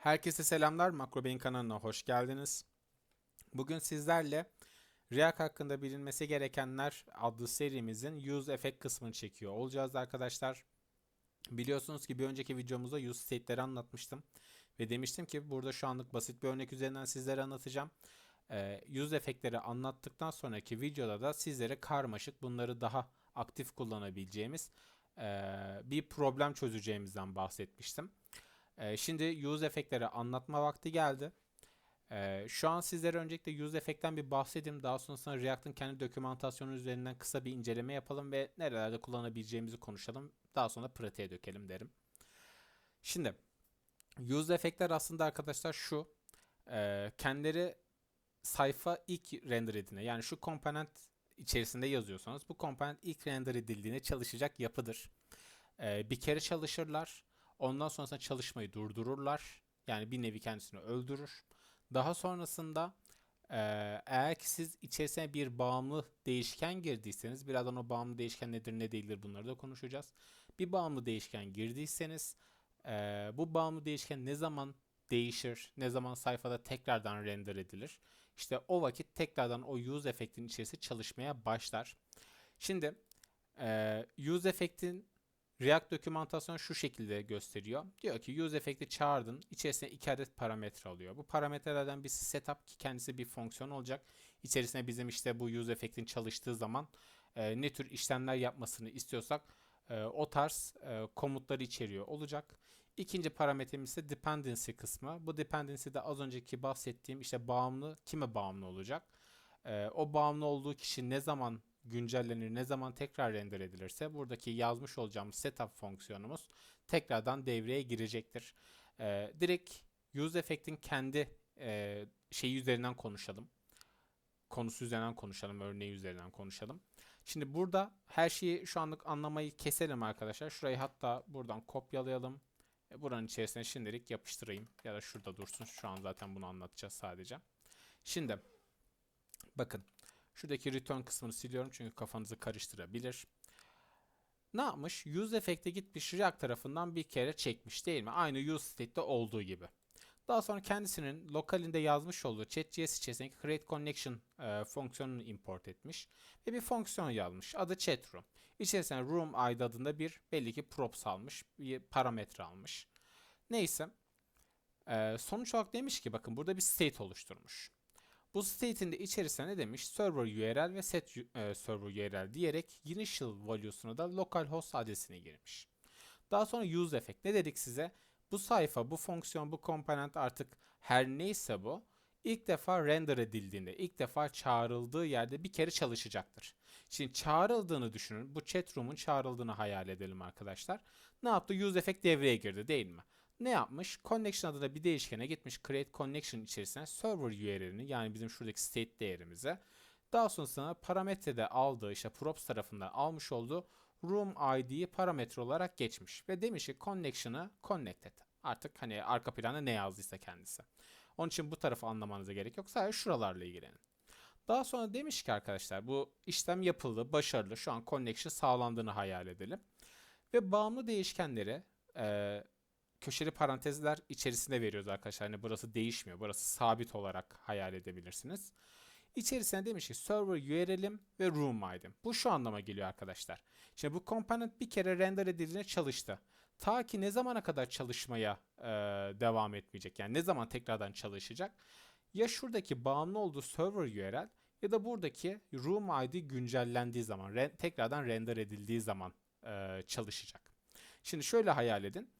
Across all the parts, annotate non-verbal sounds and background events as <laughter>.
Herkese selamlar. Makro Beyin kanalına hoş geldiniz. Bugün sizlerle React hakkında bilinmesi gerekenler adlı serimizin use effect kısmını çekiyor olacağız arkadaşlar. Biliyorsunuz ki bir önceki videomuzda use state'leri anlatmıştım. Ve demiştim ki burada şu anlık basit bir örnek üzerinden sizlere anlatacağım. Ee, use efektleri anlattıktan sonraki videoda da sizlere karmaşık bunları daha aktif kullanabileceğimiz ee, bir problem çözeceğimizden bahsetmiştim. Ee, şimdi use efektleri anlatma vakti geldi. Ee, şu an sizlere öncelikle use efektten bir bahsedeyim. Daha sonrasında React'ın kendi dokümantasyonu üzerinden kısa bir inceleme yapalım ve nerelerde kullanabileceğimizi konuşalım. Daha sonra pratiğe dökelim derim. Şimdi use efektler aslında arkadaşlar şu. E, kendileri sayfa ilk render edildiğinde yani şu komponent içerisinde yazıyorsanız bu komponent ilk render edildiğinde çalışacak yapıdır. Ee, bir kere çalışırlar. Ondan sonrasında çalışmayı durdururlar. Yani bir nevi kendisini öldürür. Daha sonrasında eee, eğer ki siz içerisine bir bağımlı değişken girdiyseniz birazdan o bağımlı değişken nedir ne değildir bunları da konuşacağız. Bir bağımlı değişken girdiyseniz eee, bu bağımlı değişken ne zaman değişir, ne zaman sayfada tekrardan render edilir. İşte o vakit tekrardan o use efektin içerisi çalışmaya başlar. Şimdi eee use efektin React dokümantasyonu şu şekilde gösteriyor. Diyor ki use efekti çağırdın. İçerisine iki adet parametre alıyor. Bu parametrelerden birisi setup ki kendisi bir fonksiyon olacak. İçerisine bizim işte bu use efektin çalıştığı zaman e, ne tür işlemler yapmasını istiyorsak e, o tarz e, komutları içeriyor olacak. İkinci parametremiz ise dependency kısmı. Bu dependency de az önceki bahsettiğim işte bağımlı kime bağımlı olacak. E, o bağımlı olduğu kişi ne zaman güncellenir, ne zaman tekrar render edilirse buradaki yazmış olacağımız setup fonksiyonumuz tekrardan devreye girecektir. Ee, direkt use effect'in kendi e, şeyi üzerinden konuşalım. Konusu üzerinden konuşalım, örneği üzerinden konuşalım. Şimdi burada her şeyi şu anlık anlamayı keselim arkadaşlar. Şurayı hatta buradan kopyalayalım. E, Buranın içerisine şimdilik yapıştırayım. Ya da şurada dursun. Şu an zaten bunu anlatacağız sadece. Şimdi bakın. Şuradaki return kısmını siliyorum çünkü kafanızı karıştırabilir. Ne yapmış? Use effect'e gitmiş React tarafından bir kere çekmiş değil mi? Aynı use state'te olduğu gibi. Daha sonra kendisinin lokalinde yazmış olduğu ChatJS içerisindeki create connection e, fonksiyonunu import etmiş ve bir fonksiyon yazmış. Adı chatroom. İçerisine room id adında bir belli ki props almış, bir parametre almış. Neyse. E, sonuç olarak demiş ki bakın burada bir state oluşturmuş. Bu state'in de içerisine ne demiş? Server URL ve set e, server URL diyerek initial value'suna da localhost adresini girmiş. Daha sonra use effect. Ne dedik size? Bu sayfa, bu fonksiyon, bu komponent artık her neyse bu ilk defa render edildiğinde, ilk defa çağrıldığı yerde bir kere çalışacaktır. Şimdi çağrıldığını düşünün. Bu chat room'un çağrıldığını hayal edelim arkadaşlar. Ne yaptı? Use effect devreye girdi değil mi? Ne yapmış? Connection adında bir değişkene gitmiş create connection içerisine server URL'ini yani bizim şuradaki state değerimize daha sonrasında parametrede aldığı işte props tarafından almış olduğu room id'yi parametre olarak geçmiş ve demiş ki connection'ı connected. Artık hani arka planda ne yazdıysa kendisi. Onun için bu tarafı anlamanıza gerek yok. Sadece şuralarla ilgilenin. Daha sonra demiş ki arkadaşlar bu işlem yapıldı, başarılı. Şu an connection sağlandığını hayal edelim. Ve bağımlı değişkenleri e, köşeli parantezler içerisinde veriyoruz arkadaşlar. Hani burası değişmiyor. Burası sabit olarak hayal edebilirsiniz. İçerisine demiş ki server URL'im ve room id'im. Bu şu anlama geliyor arkadaşlar. Şimdi bu component bir kere render edildiğinde çalıştı. Ta ki ne zamana kadar çalışmaya e, devam etmeyecek. Yani ne zaman tekrardan çalışacak. Ya şuradaki bağımlı olduğu server URL ya da buradaki room ID güncellendiği zaman, re tekrardan render edildiği zaman e, çalışacak. Şimdi şöyle hayal edin.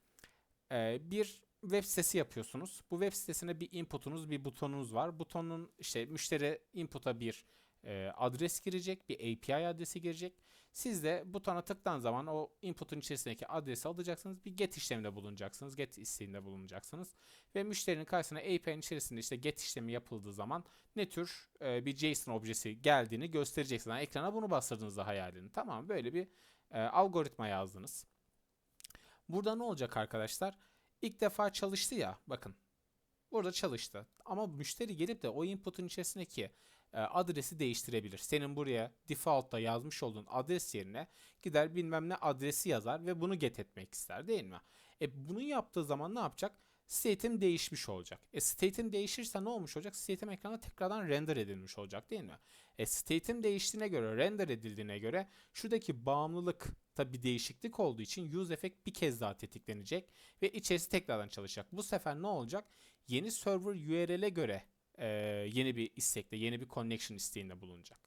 Bir web sitesi yapıyorsunuz. Bu web sitesine bir inputunuz, bir butonunuz var. Butonun işte müşteri input'a bir e, adres girecek, bir API adresi girecek. Siz de butona tıktan zaman o input'un içerisindeki adresi alacaksınız. Bir get işleminde bulunacaksınız. Get isteğinde bulunacaksınız. Ve müşterinin karşısına API'nin içerisinde işte get işlemi yapıldığı zaman ne tür e, bir JSON objesi geldiğini göstereceksiniz. Yani ekrana bunu bastırdığınızda hayal edin. Tamam böyle bir e, algoritma yazdınız. Burada ne olacak arkadaşlar? İlk defa çalıştı ya bakın. Burada çalıştı. Ama müşteri gelip de o input'un içerisindeki e, adresi değiştirebilir. Senin buraya default'ta yazmış olduğun adres yerine gider bilmem ne adresi yazar ve bunu get etmek ister değil mi? E bunu yaptığı zaman ne yapacak? state'im değişmiş olacak. E state'im değişirse ne olmuş olacak? State'im ekranda tekrardan render edilmiş olacak değil mi? E state'im değiştiğine göre, render edildiğine göre şuradaki bağımlılık tabi değişiklik olduğu için use effect bir kez daha tetiklenecek ve içerisi tekrardan çalışacak. Bu sefer ne olacak? Yeni server URL'e göre e, yeni bir istekte, yeni bir connection isteğinde bulunacak.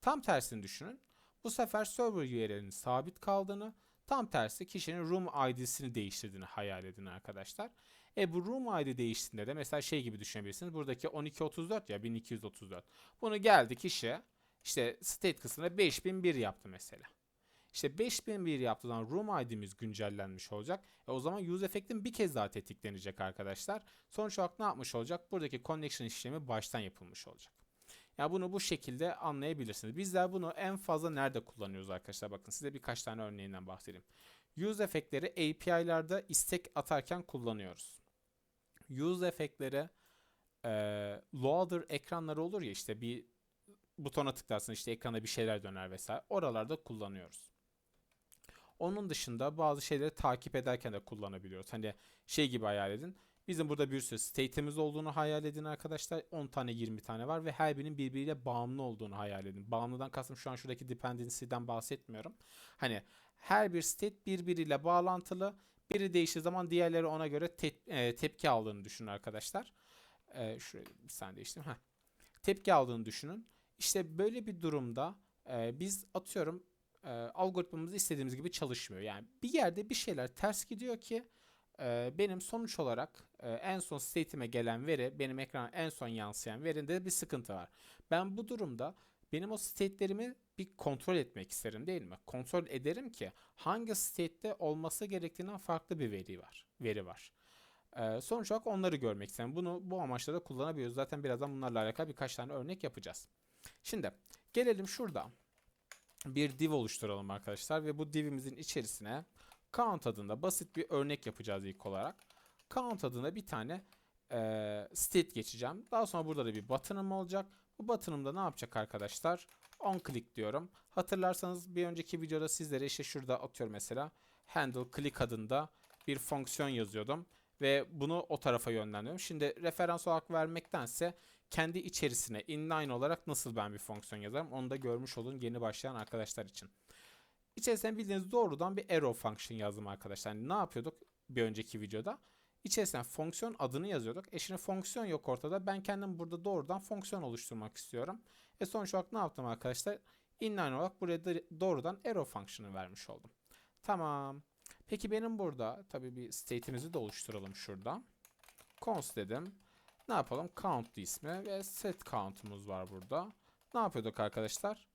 Tam tersini düşünün. Bu sefer server URL'inin sabit kaldığını, tam tersi kişinin room ID'sini değiştirdiğini hayal edin arkadaşlar. E bu room ID değiştiğinde de mesela şey gibi düşünebilirsiniz. Buradaki 1234 ya 1234. Bunu geldi kişi işte state kısmına 5001 yaptı mesela. İşte 5001 yaptığı zaman room ID'miz güncellenmiş olacak. E o zaman use effect'in bir kez daha tetiklenecek arkadaşlar. Sonuç olarak ne yapmış olacak? Buradaki connection işlemi baştan yapılmış olacak. Ya bunu bu şekilde anlayabilirsiniz. Bizler bunu en fazla nerede kullanıyoruz arkadaşlar? Bakın size birkaç tane örneğinden bahsedeyim. Use efektleri API'larda istek atarken kullanıyoruz. Use efektleri e, loader ekranları olur ya işte bir butona tıklarsın işte ekranda bir şeyler döner vesaire. Oralarda kullanıyoruz. Onun dışında bazı şeyleri takip ederken de kullanabiliyoruz. Hani şey gibi hayal edin. Bizim burada bir sürü state'imiz olduğunu hayal edin arkadaşlar. 10 tane 20 tane var ve her birinin birbiriyle bağımlı olduğunu hayal edin. Bağımlıdan kastım şu an şuradaki dependency'den bahsetmiyorum. Hani her bir state birbiriyle bağlantılı. Biri değiştiği zaman diğerleri ona göre te- e, tepki aldığını düşünün arkadaşlar. E, şuraya bir saniye değiştim. Heh. Tepki aldığını düşünün. İşte böyle bir durumda e, biz atıyorum e, algoritmamız istediğimiz gibi çalışmıyor. Yani bir yerde bir şeyler ters gidiyor ki e, benim sonuç olarak e, en son state'ime gelen veri, benim ekrana en son yansıyan verinde bir sıkıntı var. Ben bu durumda benim o state'lerimi bir kontrol etmek isterim değil mi? Kontrol ederim ki hangi state'te olması gerektiğinden farklı bir veri var. Veri var. Ee, sonuç olarak onları görmek isterim. Bunu bu amaçla da kullanabiliyoruz. Zaten birazdan bunlarla alakalı birkaç tane örnek yapacağız. Şimdi gelelim şurada bir div oluşturalım arkadaşlar ve bu divimizin içerisine count adında basit bir örnek yapacağız ilk olarak. Count adına bir tane e, state geçeceğim. Daha sonra burada da bir button'ım olacak. Bu button'ımda ne yapacak arkadaşlar? On click diyorum. Hatırlarsanız bir önceki videoda sizlere işte şurada atıyorum mesela handle click adında bir fonksiyon yazıyordum ve bunu o tarafa yönlendiriyorum. Şimdi referans olarak vermektense kendi içerisine inline olarak nasıl ben bir fonksiyon yazarım onu da görmüş olun yeni başlayan arkadaşlar için. İçerisine bildiğiniz doğrudan bir arrow function yazdım arkadaşlar. Yani ne yapıyorduk bir önceki videoda? İçerisine fonksiyon adını yazıyorduk. E şimdi fonksiyon yok ortada. Ben kendim burada doğrudan fonksiyon oluşturmak istiyorum. E sonuç olarak ne yaptım arkadaşlar? Inline olarak buraya doğrudan arrow function'ı vermiş oldum. Tamam. Peki benim burada tabii bir state'imizi de oluşturalım şurada. Const dedim. Ne yapalım? Count ismi ve set count'umuz var burada. Ne yapıyorduk arkadaşlar?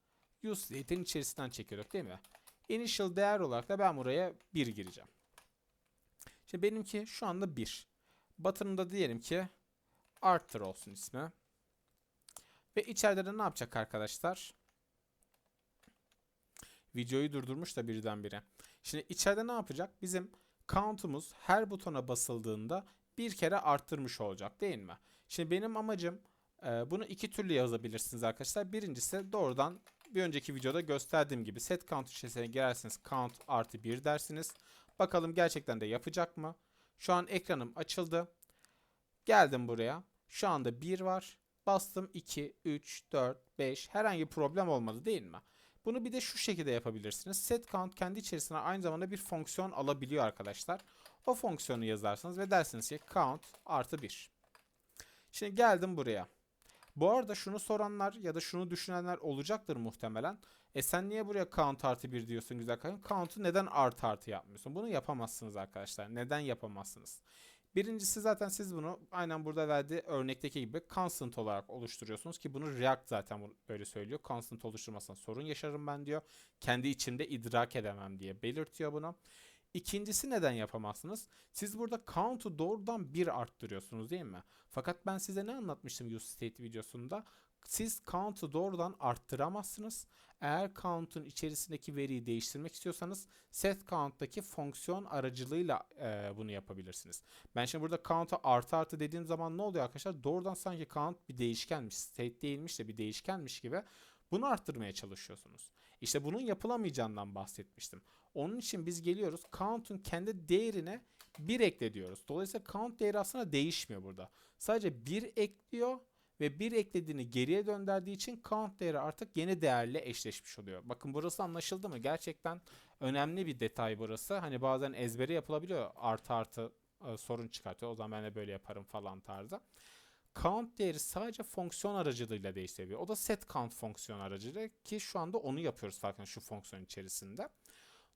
Use state'in içerisinden çekiyorduk değil mi? Initial değer olarak da ben buraya 1 gireceğim. Şimdi benimki şu anda 1. Button'da diyelim ki Arthur olsun ismi. Ve içeride de ne yapacak arkadaşlar? Videoyu durdurmuş da birdenbire. Şimdi içeride ne yapacak? Bizim count'umuz her butona basıldığında bir kere arttırmış olacak değil mi? Şimdi benim amacım e, bunu iki türlü yazabilirsiniz arkadaşlar. Birincisi doğrudan bir önceki videoda gösterdiğim gibi set count içerisine girerseniz count artı 1 dersiniz. Bakalım gerçekten de yapacak mı? Şu an ekranım açıldı. Geldim buraya. Şu anda 1 var. Bastım 2, 3, 4, 5. Herhangi bir problem olmadı değil mi? Bunu bir de şu şekilde yapabilirsiniz. Set count kendi içerisine aynı zamanda bir fonksiyon alabiliyor arkadaşlar. O fonksiyonu yazarsınız ve dersiniz ki count artı 1. Şimdi geldim buraya. Bu arada şunu soranlar ya da şunu düşünenler olacaktır muhtemelen. E sen niye buraya count artı 1 diyorsun güzel kardeşim? Count'u neden artı artı yapmıyorsun? Bunu yapamazsınız arkadaşlar. Neden yapamazsınız? Birincisi zaten siz bunu aynen burada verdiği örnekteki gibi constant olarak oluşturuyorsunuz ki bunu React zaten böyle söylüyor. Constant oluşturmasına sorun yaşarım ben diyor. Kendi içimde idrak edemem diye belirtiyor bunu. İkincisi neden yapamazsınız? Siz burada count'u doğrudan bir arttırıyorsunuz değil mi? Fakat ben size ne anlatmıştım use state videosunda? Siz count'u doğrudan arttıramazsınız. Eğer count'un içerisindeki veriyi değiştirmek istiyorsanız set count'taki fonksiyon aracılığıyla e, bunu yapabilirsiniz. Ben şimdi burada count'a artı artı dediğim zaman ne oluyor arkadaşlar? Doğrudan sanki count bir değişkenmiş, state değilmiş de bir değişkenmiş gibi bunu arttırmaya çalışıyorsunuz. İşte bunun yapılamayacağından bahsetmiştim. Onun için biz geliyoruz count'un kendi değerine bir ekle diyoruz. Dolayısıyla count değeri aslında değişmiyor burada. Sadece bir ekliyor ve bir eklediğini geriye döndürdüğü için count değeri artık yeni değerle eşleşmiş oluyor. Bakın burası anlaşıldı mı? Gerçekten önemli bir detay burası. Hani bazen ezbere yapılabiliyor. Artı artı e, sorun çıkartıyor. O zaman ben de böyle yaparım falan tarzı. Count değeri sadece fonksiyon aracılığıyla değişebiliyor. O da set count fonksiyon aracılığıyla ki şu anda onu yapıyoruz farkında şu fonksiyon içerisinde.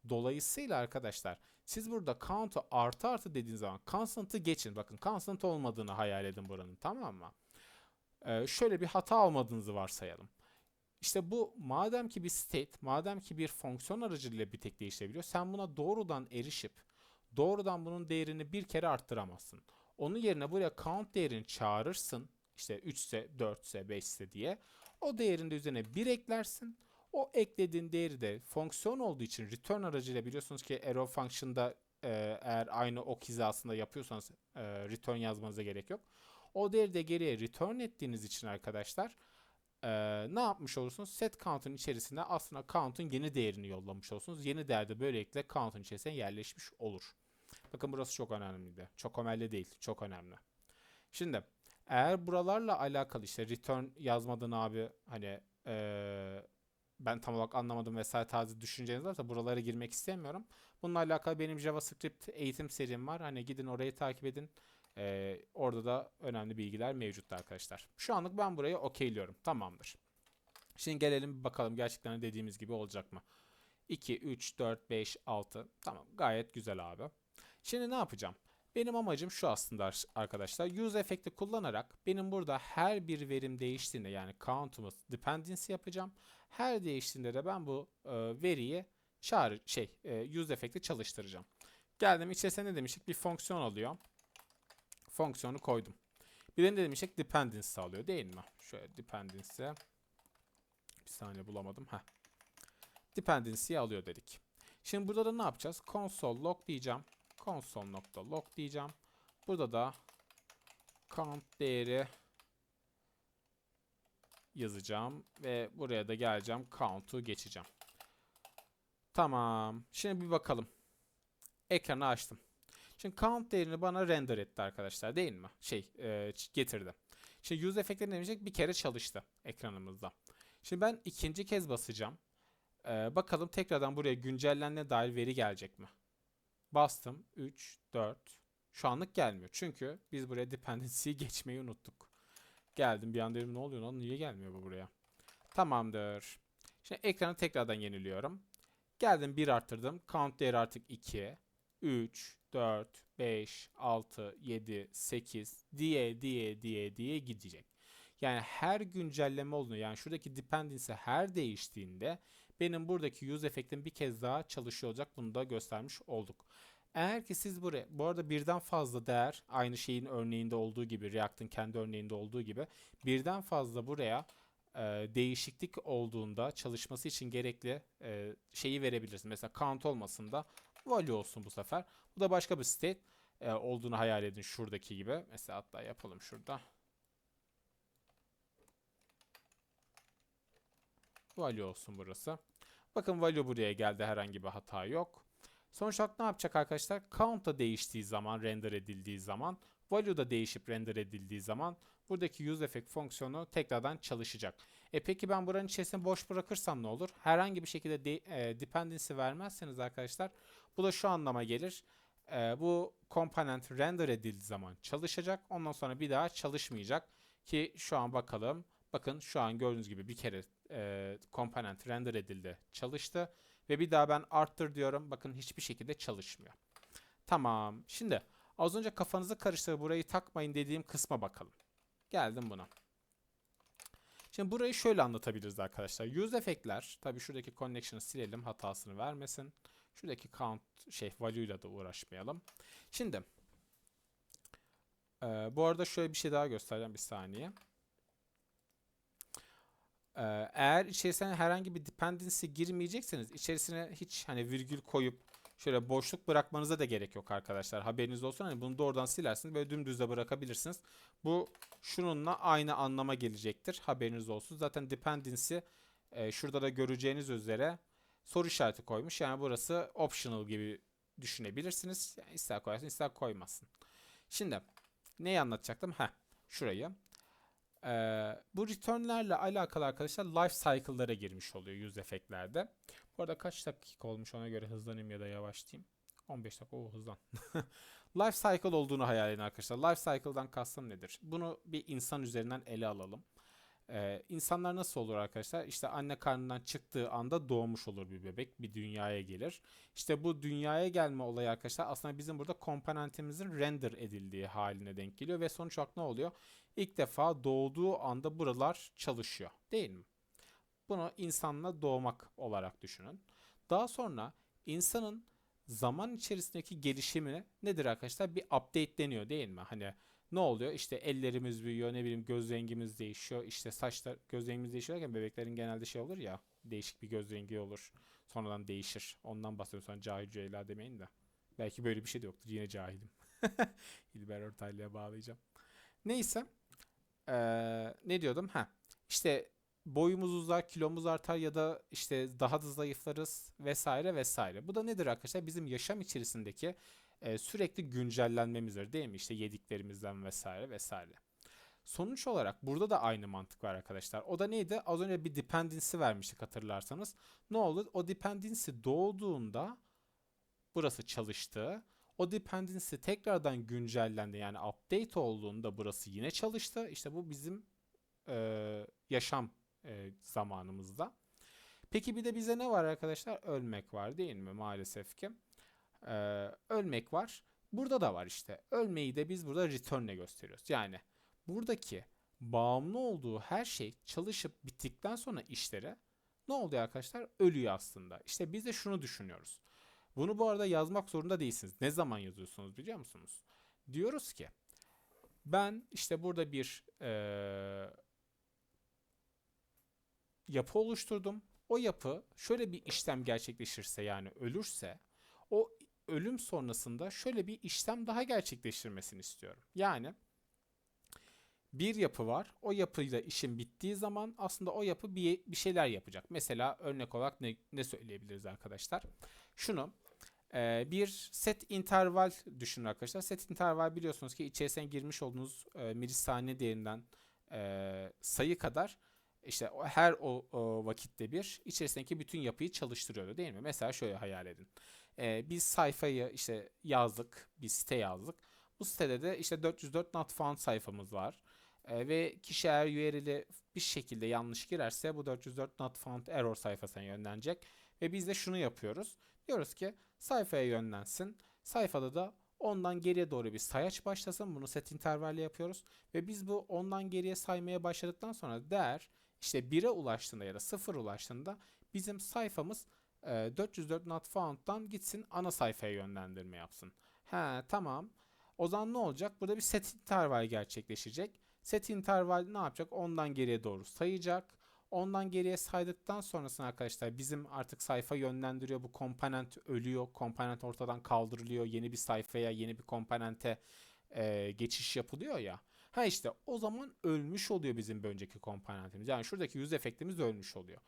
Dolayısıyla arkadaşlar siz burada count'u artı artı dediğiniz zaman constant'ı geçin. Bakın constant olmadığını hayal edin buranın tamam mı? Ee, şöyle bir hata olmadığınızı varsayalım. İşte bu madem ki bir state, madem ki bir fonksiyon aracılığıyla bir tek değişebiliyor. Sen buna doğrudan erişip doğrudan bunun değerini bir kere arttıramazsın. Onun yerine buraya count değerini çağırırsın. İşte 3 ise 4 ise 5 ise diye. O değerin de üzerine 1 eklersin. O eklediğin değeri de fonksiyon olduğu için return aracıyla biliyorsunuz ki arrow function'da e, eğer aynı ok hizasında yapıyorsanız e, return yazmanıza gerek yok. O değeri de geriye return ettiğiniz için arkadaşlar e, ne yapmış olursunuz? Set count'un içerisine aslında count'un yeni değerini yollamış olursunuz. Yeni değer de böylelikle count'un içerisine yerleşmiş olur. Bakın burası çok önemliydi. Çok önemli değil. Çok önemli. Şimdi eğer buralarla alakalı işte return yazmadın abi hani eee, ben tam olarak anlamadım vesaire tarzı düşünceniz varsa buralara girmek istemiyorum. Bununla alakalı benim JavaScript eğitim serim var. Hani gidin orayı takip edin. Eee, orada da önemli bilgiler mevcut arkadaşlar. Şu anlık ben burayı okeyliyorum. Tamamdır. Şimdi gelelim bakalım gerçekten dediğimiz gibi olacak mı? 2, 3, 4, 5, 6. Tamam gayet güzel abi. Şimdi ne yapacağım? Benim amacım şu aslında ar- arkadaşlar. Use efekti kullanarak benim burada her bir verim değiştiğinde yani count'umu dependency yapacağım. Her değiştiğinde de ben bu e, veriyi çağrı şey e, use efekti çalıştıracağım. Geldim içerisine ne demiştik? Bir fonksiyon alıyor. Fonksiyonu koydum. Bir de demiştik? Dependency alıyor değil mi? Şöyle dependency. Bir saniye bulamadım. Heh. Dependency'yi alıyor dedik. Şimdi burada da ne yapacağız? Console log diyeceğim console.log diyeceğim. Burada da count değeri yazacağım ve buraya da geleceğim count'u geçeceğim. Tamam. Şimdi bir bakalım. Ekranı açtım. Şimdi count değerini bana render etti arkadaşlar değil mi? Şey e, getirdi. Şimdi use efektleri ne demiştik? Bir kere çalıştı ekranımızda. Şimdi ben ikinci kez basacağım. E, bakalım tekrardan buraya güncellenene dair veri gelecek mi? Bastım. 3, 4. Şu anlık gelmiyor. Çünkü biz buraya dependency'yi <laughs> geçmeyi unuttuk. Geldim bir anda dedim ne oluyor lan niye gelmiyor bu buraya? Tamamdır. Şimdi ekranı tekrardan yeniliyorum. Geldim 1 arttırdım. Count değeri artık 2. 3, 4, 5, 6, 7, 8 diye diye diye diye gidecek. Yani her güncelleme olduğunu yani şuradaki dependency her değiştiğinde benim buradaki use efektim bir kez daha çalışıyor olacak. Bunu da göstermiş olduk. Eğer ki siz buraya, bu arada birden fazla değer, aynı şeyin örneğinde olduğu gibi, React'ın kendi örneğinde olduğu gibi, birden fazla buraya e, değişiklik olduğunda çalışması için gerekli e, şeyi verebilirsiniz. Mesela count olmasın da value olsun bu sefer. Bu da başka bir state e, olduğunu hayal edin şuradaki gibi. Mesela hatta yapalım şurada. Value olsun burası. Bakın value buraya geldi herhangi bir hata yok. Sonuç olarak ne yapacak arkadaşlar? Count da değiştiği zaman, render edildiği zaman, value da değişip render edildiği zaman buradaki use effect fonksiyonu tekrardan çalışacak. E peki ben buranın içerisini boş bırakırsam ne olur? Herhangi bir şekilde de, e, dependency vermezseniz arkadaşlar bu da şu anlama gelir. E, bu component render edildiği zaman çalışacak. Ondan sonra bir daha çalışmayacak. Ki şu an bakalım. Bakın şu an gördüğünüz gibi bir kere e, component render edildi, çalıştı. Ve bir daha ben arttır diyorum. Bakın hiçbir şekilde çalışmıyor. Tamam. Şimdi az önce kafanızı karıştırıp burayı takmayın dediğim kısma bakalım. Geldim buna. Şimdi burayı şöyle anlatabiliriz arkadaşlar. Use efektler, tabi şuradaki connection'ı silelim hatasını vermesin. Şuradaki count şey value ile de uğraşmayalım. Şimdi e, bu arada şöyle bir şey daha göstereceğim bir saniye. Ee, eğer içerisine herhangi bir dependency girmeyecekseniz içerisine hiç hani virgül koyup şöyle boşluk bırakmanıza da gerek yok arkadaşlar. Haberiniz olsun. Hani bunu doğrudan silersiniz böyle dümdüz de bırakabilirsiniz. Bu şununla aynı anlama gelecektir. Haberiniz olsun. Zaten dependency e, şurada da göreceğiniz üzere soru işareti koymuş. Yani burası optional gibi düşünebilirsiniz. Yani ister koyarsın ister koymazsın. Şimdi neyi anlatacaktım? Heh, şurayı. Ee, bu return'lerle alakalı arkadaşlar life cycle'lara girmiş oluyor yüz efektlerde. Bu arada kaç dakika olmuş ona göre hızlanayım ya da yavaşlayayım. 15 dakika o hızlan. <laughs> life cycle olduğunu hayal edin arkadaşlar. Life cycle'dan kastım nedir? Bunu bir insan üzerinden ele alalım. Ee, insanlar nasıl olur arkadaşlar? İşte anne karnından çıktığı anda doğmuş olur bir bebek. Bir dünyaya gelir. İşte bu dünyaya gelme olayı arkadaşlar aslında bizim burada komponentimizin render edildiği haline denk geliyor. Ve sonuç olarak ne oluyor? İlk defa doğduğu anda buralar çalışıyor. Değil mi? Bunu insanla doğmak olarak düşünün. Daha sonra insanın zaman içerisindeki gelişimine nedir arkadaşlar? Bir update deniyor değil mi? Hani ne oluyor? İşte ellerimiz büyüyor, ne bileyim göz rengimiz değişiyor. İşte saçlar, göz rengimiz değişiyor derken bebeklerin genelde şey olur ya, değişik bir göz rengi olur. Sonradan değişir. Ondan bahsediyorum sonra cahil cüheyla demeyin de. Belki böyle bir şey de yoktur. Yine cahilim. <laughs> İlber Ortaylı'ya bağlayacağım. Neyse. Ee, ne diyordum? Ha. İşte boyumuz uzar, kilomuz artar ya da işte daha da zayıflarız vesaire vesaire. Bu da nedir arkadaşlar? Bizim yaşam içerisindeki e, sürekli güncellenmemizdir değil mi? İşte yediklerimizden vesaire vesaire. Sonuç olarak burada da aynı mantık var arkadaşlar. O da neydi? Az önce bir dependency vermiştik hatırlarsanız. Ne oldu? O dependency doğduğunda burası çalıştı. O dependency tekrardan güncellendi. Yani update olduğunda burası yine çalıştı. İşte bu bizim e, yaşam e, zamanımızda. Peki bir de bize ne var arkadaşlar? Ölmek var değil mi? Maalesef ki. E, ölmek var. Burada da var işte. Ölmeyi de biz burada return'le gösteriyoruz. Yani buradaki bağımlı olduğu her şey çalışıp bittikten sonra işlere ne oluyor arkadaşlar? Ölüyor aslında. İşte biz de şunu düşünüyoruz. Bunu bu arada yazmak zorunda değilsiniz. Ne zaman yazıyorsunuz biliyor musunuz? Diyoruz ki ben işte burada bir eee yapı oluşturdum. O yapı şöyle bir işlem gerçekleşirse yani ölürse o ölüm sonrasında şöyle bir işlem daha gerçekleştirmesini istiyorum. Yani bir yapı var. O yapıyla işin bittiği zaman aslında o yapı bir, bir şeyler yapacak. Mesela örnek olarak ne, ne söyleyebiliriz arkadaşlar? Şunu e, bir set interval düşünün arkadaşlar. Set interval biliyorsunuz ki içerisine girmiş olduğunuz e, milisaniye değerinden e, sayı kadar işte her o, o vakitte bir içerisindeki bütün yapıyı çalıştırıyordu değil mi? Mesela şöyle hayal edin. Ee, biz sayfayı işte yazdık, bir site yazdık. Bu sitede de işte 404 not found sayfamız var. Ee, ve kişi eğer URL'i bir şekilde yanlış girerse bu 404 not found error sayfasına yönlenecek. Ve biz de şunu yapıyoruz. Diyoruz ki sayfaya yönlensin. Sayfada da ondan geriye doğru bir sayaç başlasın. Bunu set intervalle yapıyoruz. Ve biz bu ondan geriye saymaya başladıktan sonra değer işte 1'e ulaştığında ya da 0 ulaştığında bizim sayfamız e, 404 not found'dan gitsin ana sayfaya yönlendirme yapsın. He tamam. O zaman ne olacak? Burada bir set interval gerçekleşecek. Set interval ne yapacak? Ondan geriye doğru sayacak. Ondan geriye saydıktan sonrasında arkadaşlar bizim artık sayfa yönlendiriyor. Bu komponent ölüyor. Komponent ortadan kaldırılıyor. Yeni bir sayfaya, yeni bir komponente e, geçiş yapılıyor ya. Ha işte o zaman ölmüş oluyor bizim bir önceki komponentimiz. Yani şuradaki yüz efektimiz ölmüş oluyor.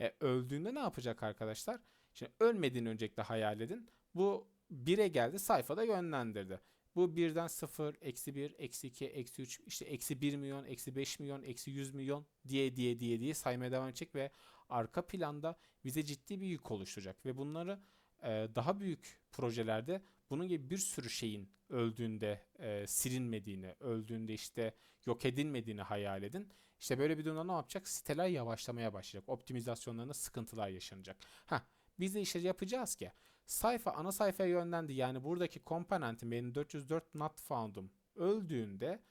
E, öldüğünde ne yapacak arkadaşlar? Şimdi ölmediğini öncelikle hayal edin. Bu 1'e geldi sayfada yönlendirdi. Bu birden 0, eksi 1, eksi 2, eksi 3, işte eksi 1 milyon, eksi 5 milyon, eksi 100 milyon diye diye diye diye saymaya devam edecek ve arka planda bize ciddi bir yük oluşturacak. Ve bunları e, daha büyük projelerde bunun gibi bir sürü şeyin öldüğünde e, silinmediğini, öldüğünde işte yok edilmediğini hayal edin. İşte böyle bir durumda ne yapacak? Siteler yavaşlamaya başlayacak. Optimizasyonlarında sıkıntılar yaşanacak. Ha, biz de işte yapacağız ki sayfa ana sayfaya yönlendi. Yani buradaki komponentim benim 404 not found'um öldüğünde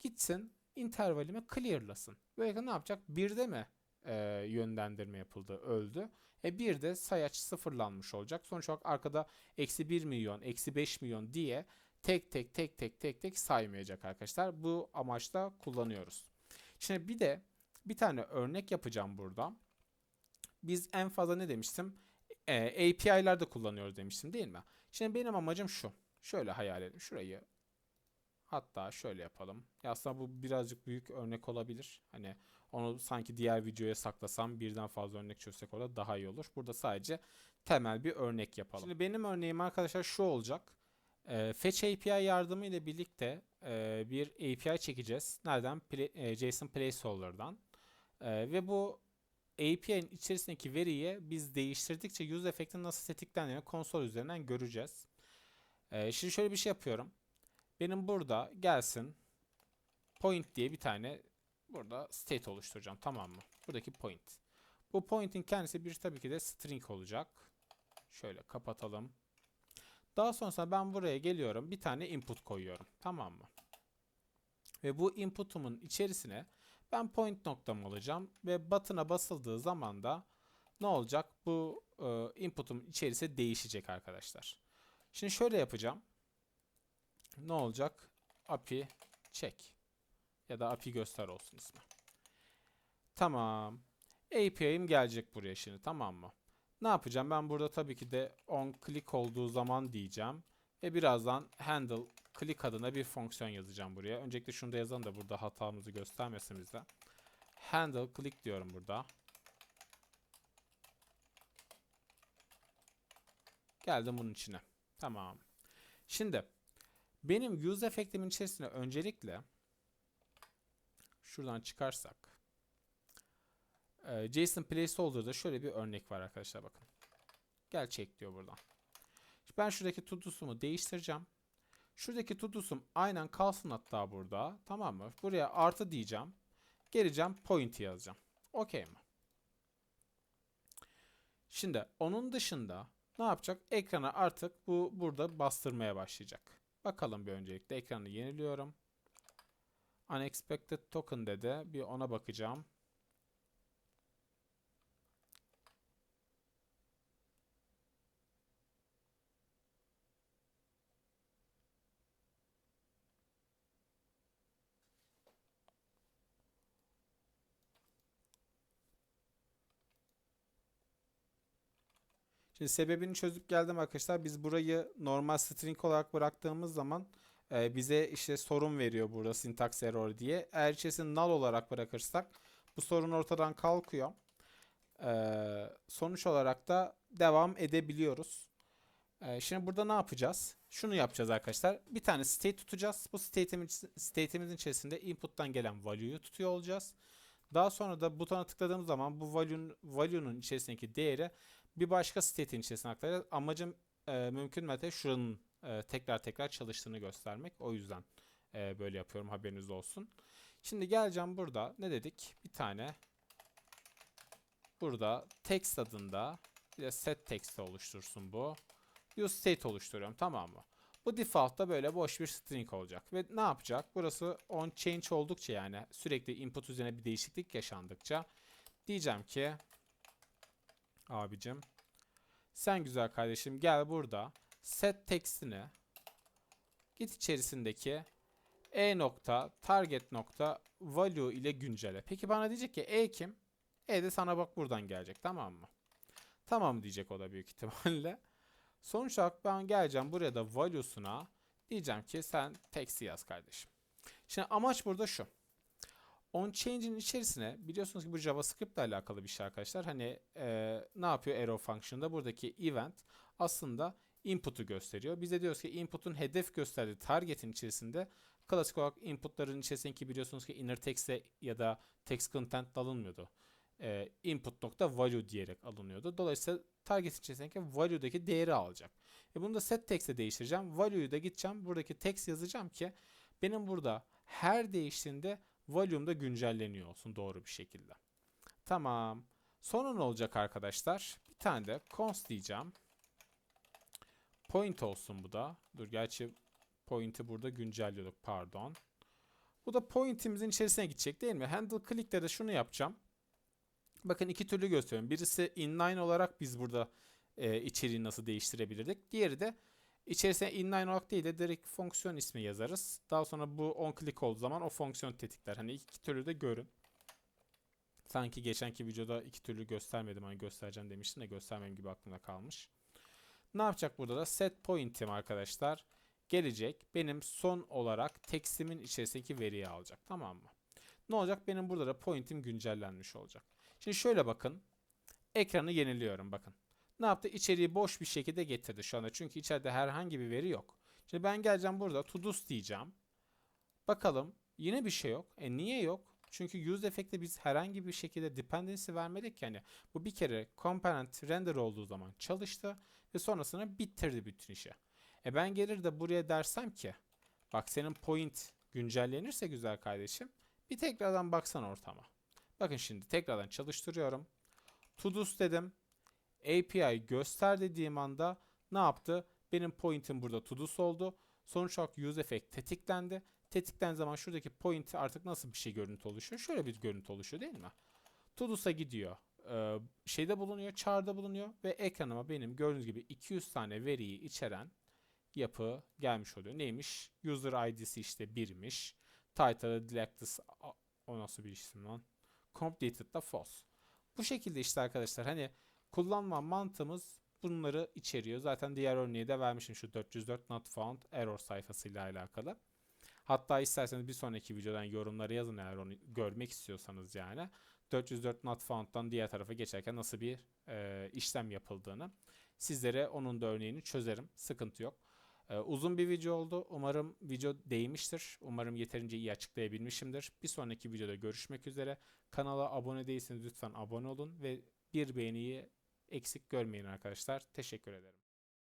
gitsin intervalimi clearlasın. Böyle ne yapacak? Birde mi e, yönlendirme yapıldı öldü. E bir de sayaç sıfırlanmış olacak. Sonuç olarak arkada eksi 1 milyon, eksi 5 milyon diye tek tek tek tek tek tek saymayacak arkadaşlar. Bu amaçla kullanıyoruz. Şimdi bir de bir tane örnek yapacağım burada. Biz en fazla ne demiştim? E, API'larda kullanıyoruz demiştim değil mi? Şimdi benim amacım şu. Şöyle hayal edin. Şurayı Hatta şöyle yapalım. Ya aslında bu birazcık büyük örnek olabilir. Hani onu sanki diğer videoya saklasam birden fazla örnek çözsek orada daha iyi olur. Burada sadece temel bir örnek yapalım. Şimdi benim örneğim arkadaşlar şu olacak. Ee, Fetch API yardımı ile birlikte e, bir API çekeceğiz. Nereden? Play- e, JSON Placeholder'dan. E, ve bu API'nin içerisindeki veriyi biz değiştirdikçe use effect'in nasıl tetiklendiğini konsol üzerinden göreceğiz. E, şimdi şöyle bir şey yapıyorum. Benim burada gelsin point diye bir tane burada state oluşturacağım tamam mı? Buradaki point. Bu point'in kendisi bir tabii ki de string olacak. Şöyle kapatalım. Daha sonrasında ben buraya geliyorum. Bir tane input koyuyorum. Tamam mı? Ve bu input'umun içerisine ben point noktamı alacağım ve button'a basıldığı zaman da ne olacak? Bu e, input'um içerisi değişecek arkadaşlar. Şimdi şöyle yapacağım. Ne olacak? API check ya da API göster olsun ismi. Tamam. API'im gelecek buraya şimdi tamam mı? Ne yapacağım? Ben burada tabii ki de on click olduğu zaman diyeceğim. Ve birazdan handle click adına bir fonksiyon yazacağım buraya. Öncelikle şunu da yazalım da burada hatamızı göstermesin bize. Handle click diyorum burada. Geldim bunun içine. Tamam. Şimdi benim use effect'imin içerisine öncelikle şuradan çıkarsak e, JSON placeholder'da şöyle bir örnek var arkadaşlar bakın. Gel çek diyor buradan. Ben şuradaki tutusumu değiştireceğim. Şuradaki tutusum aynen kalsın hatta burada. Tamam mı? Buraya artı diyeceğim. Geleceğim point yazacağım. Okey mi? Şimdi onun dışında ne yapacak? Ekrana artık bu burada bastırmaya başlayacak. Bakalım bir öncelikle ekranı yeniliyorum. Unexpected token dedi. Bir ona bakacağım. Şimdi sebebini çözüp geldim arkadaşlar. Biz burayı normal string olarak bıraktığımız zaman e, bize işte sorun veriyor burada syntax error diye. Eğer içerisini null olarak bırakırsak bu sorun ortadan kalkıyor. E, sonuç olarak da devam edebiliyoruz. E, şimdi burada ne yapacağız? Şunu yapacağız arkadaşlar. Bir tane state tutacağız. Bu state'imiz, state'imizin içerisinde input'tan gelen value'yu tutuyor olacağız. Daha sonra da butona tıkladığımız zaman bu value'nun value'nun içerisindeki değeri bir başka state'in içerisine aktaracağız. Amacım e, mümkün mertebe şuranın e, tekrar tekrar çalıştığını göstermek. O yüzden e, böyle yapıyorum haberiniz olsun. Şimdi geleceğim burada ne dedik? Bir tane burada text adında bir de set text oluştursun bu. Use state oluşturuyorum tamam mı? Bu default'ta böyle boş bir string olacak. Ve ne yapacak? Burası on change oldukça yani sürekli input üzerine bir değişiklik yaşandıkça diyeceğim ki abicim sen güzel kardeşim gel burada set text'ini git içerisindeki e nokta target nokta value ile güncele. Peki bana diyecek ki e kim? E de sana bak buradan gelecek tamam mı? Tamam diyecek o da büyük <laughs> ihtimalle. Sonuç olarak ben geleceğim buraya da value'suna diyeceğim ki sen text'i yaz kardeşim. Şimdi amaç burada şu. On change'in içerisine biliyorsunuz ki bu JavaScript ile alakalı bir şey arkadaşlar. Hani e, ne yapıyor arrow function'da buradaki event aslında input'u gösteriyor. Bize diyoruz ki input'un hedef gösterdiği target'in içerisinde klasik olarak input'ların içerisindeki biliyorsunuz ki inner text'e ya da text content alınmıyordu. E, input nokta value diyerek alınıyordu. Dolayısıyla target içerisindeki value'daki değeri alacak. E bunu da set text'e değiştireceğim. Value'yu da gideceğim. Buradaki text yazacağım ki benim burada her değiştiğinde Volume da güncelleniyor olsun doğru bir şekilde. Tamam. Sonra ne olacak arkadaşlar? Bir tane de const diyeceğim. Point olsun bu da. Dur gerçi point'i burada güncelliyorduk pardon. Bu da point'imizin içerisine gidecek değil mi? Handle click'te de şunu yapacağım. Bakın iki türlü gösteriyorum. Birisi inline olarak biz burada e, içeriği nasıl değiştirebilirdik. Diğeri de İçerisine inline olarak değil de direkt fonksiyon ismi yazarız. Daha sonra bu on click olduğu zaman o fonksiyon tetikler. Hani iki türlü de görün. Sanki geçenki videoda iki türlü göstermedim. Hani göstereceğim demiştim de göstermem gibi aklımda kalmış. Ne yapacak burada da set point'im arkadaşlar. gelecek benim son olarak tekstimin içerisindeki veriyi alacak tamam mı? Ne olacak? Benim burada da point'im güncellenmiş olacak. Şimdi şöyle bakın. Ekranı yeniliyorum bakın. Ne yaptı? İçeriği boş bir şekilde getirdi şu anda. Çünkü içeride herhangi bir veri yok. Şimdi ben geleceğim burada todos diyeceğim. Bakalım yine bir şey yok. E niye yok? Çünkü use effect'te biz herhangi bir şekilde dependency vermedik yani. Bu bir kere component render olduğu zaman çalıştı ve sonrasında bitirdi bütün işi. E ben gelir de buraya dersem ki bak senin point güncellenirse güzel kardeşim bir tekrardan baksan ortama. Bakın şimdi tekrardan çalıştırıyorum. Todos dedim. API göster dediğim anda ne yaptı? Benim point'im burada todos oldu. Sonuç olarak use effect tetiklendi. Tetikten zaman şuradaki point artık nasıl bir şey görüntü oluşuyor? Şöyle bir görüntü oluşuyor değil mi? Todos'a gidiyor. Ee, şeyde bulunuyor, çağrıda bulunuyor ve ekranıma benim gördüğünüz gibi 200 tane veriyi içeren yapı gelmiş oluyor. Neymiş? User ID'si işte 1'miş. Title'ı Delectus o nasıl bir isim lan? Completed da false. Bu şekilde işte arkadaşlar hani kullanma mantığımız bunları içeriyor. Zaten diğer örneği de vermişim şu 404 not found error sayfasıyla alakalı. Hatta isterseniz bir sonraki videodan yorumlara yazın eğer onu görmek istiyorsanız yani. 404 not found'dan diğer tarafa geçerken nasıl bir e, işlem yapıldığını. Sizlere onun da örneğini çözerim. Sıkıntı yok. E, uzun bir video oldu. Umarım video değmiştir. Umarım yeterince iyi açıklayabilmişimdir. Bir sonraki videoda görüşmek üzere. Kanala abone değilseniz lütfen abone olun ve bir beğeniyi eksik görmeyin arkadaşlar. Teşekkür ederim.